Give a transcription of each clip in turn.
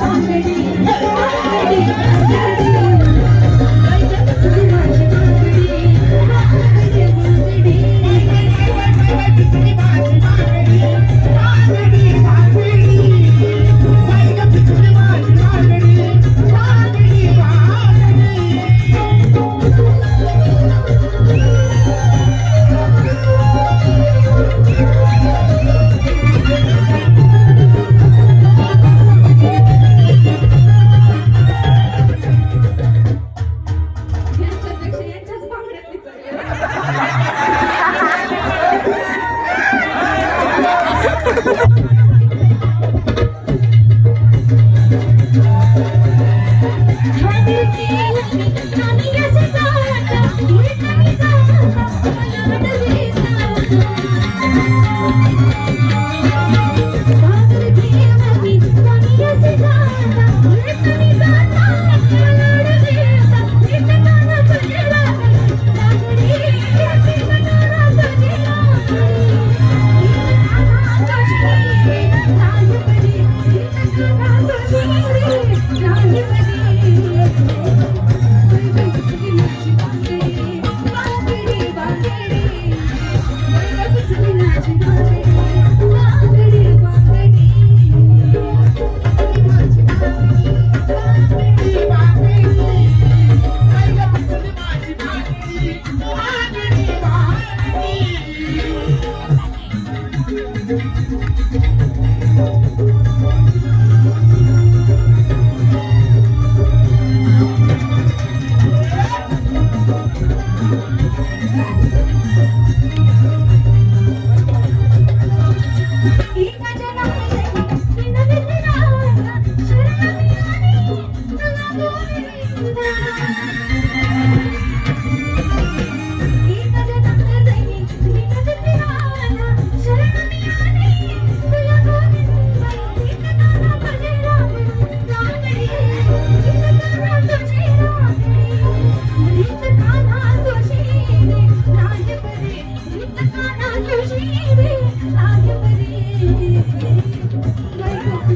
放。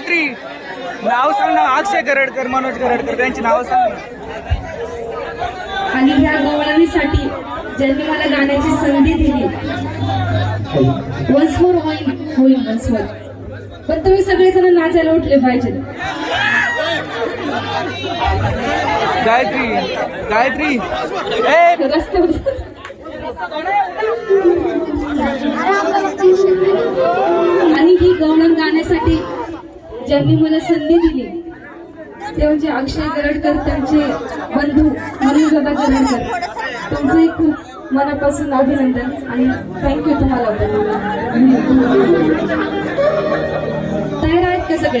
गायत्री. नाव सांग ना अक्षय गरडकर मनोज गरडकर त्यांची नाव सांग आणि ह्या गवळणीसाठी ज्यांनी मला गाण्याची संधी दिली वन्स मोर होईल होईल वन्स मोर पण तुम्ही सगळेजण नाचायला उठले पाहिजे. गायत्री गायत्री. आणि ही गवणन गाण्यासाठी ज्यांनी मला संधी दिली ते म्हणजे अक्षय गरडकर त्यांचे बंधू म्हणून दादा गरडकर त्यांचंही खूप मनापासून अभिनंदन आणि थँक्यू तुम्हाला. तयार आहेत का सगळे?